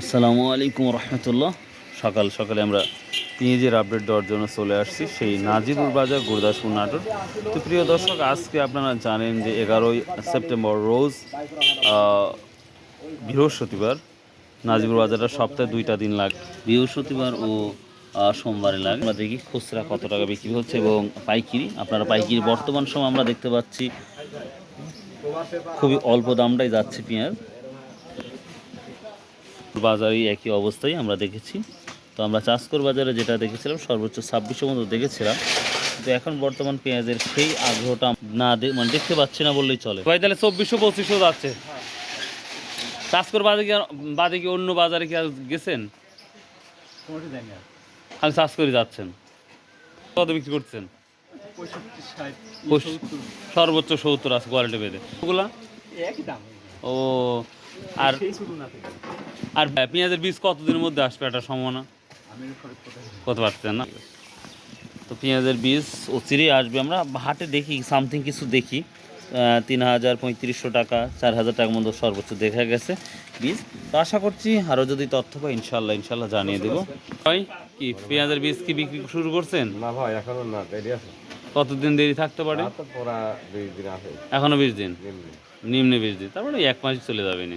আসসালামু আলাইকুম রহমতুল্লাহ। সকাল সকালে আমরা পেঁয়াজের আপডেট দেওয়ার জন্য চলে আসছি, সেই নাজিবুর বাজার গুরদাসপুর নাটোর। তো প্রিয় দর্শক, আজকে আপনারা জানেন যে এগারোই সেপ্টেম্বর রোজ বৃহস্পতিবার, নাজিবুর বাজারটা সপ্তাহে দুইটা দিন লাগে, বৃহস্পতিবার ও সোমবারে লাগে। আমরা দেখি খুচরা কত টাকা বিক্রি হচ্ছে এবং পাইকিরি, আপনারা পাইকিরি বর্তমান সময় আমরা দেখতে পাচ্ছি, খুবই অল্প দামটাই যাচ্ছে পেঁয়াজ। বাজারে একই অবস্থায় আমরা দেখেছি। তো আমরা চাষকর বাজারে যেটা দেখেছিলাম সর্বোচ্চ ছাব্বিশশো মতো দেখেছিলাম। কিন্তু এখন বর্তমান পেঁয়াজের সেই আগ্রহটা না দে- মানে দেখতে পাচ্ছি না বললেই চলে। ভাই তাহলে চব্বিশশো পঁচিশশো যাচ্ছে। চাষকর বাজারে কি আর- বাদে কি অন্য বাজারে কি আর গেছেন? খালি চাষ করে যাচ্ছেন। কত বিক্রি করছেন? সর্বোচ্চ সত্তর আছে কোয়ালিটি বেঁধে। ওগুলা? ও আর আর পেঁয়াজের বীজ কতদিনের মধ্যে আসবে একটা সম্ভাবনা? কত পারছেন না? তো পেঁয়াজের বীজ অচিরেই আসবে আমরা হাটে দেখি সামথিং কিছু দেখি। তিন হাজার পঁয়ত্রিশশো টাকা চার হাজার টাকার মতো সর্বোচ্চ দেখা গেছে বীজ। তো আশা করছি আরও যদি তথ্য পাই ইনশাল্লাহ ইনশাল্লাহ জানিয়ে দেবো। ভাই কি পেঁয়াজের বীজ কি বিক্রি শুরু করছেন? না ভাই এখনও না দেরি আছে। কতদিন দেরি থাকতে পারে? এখনও বিশ দিন? নিম্নে। বিশ দিন তারপরে এক মাস চলে যাবে নি।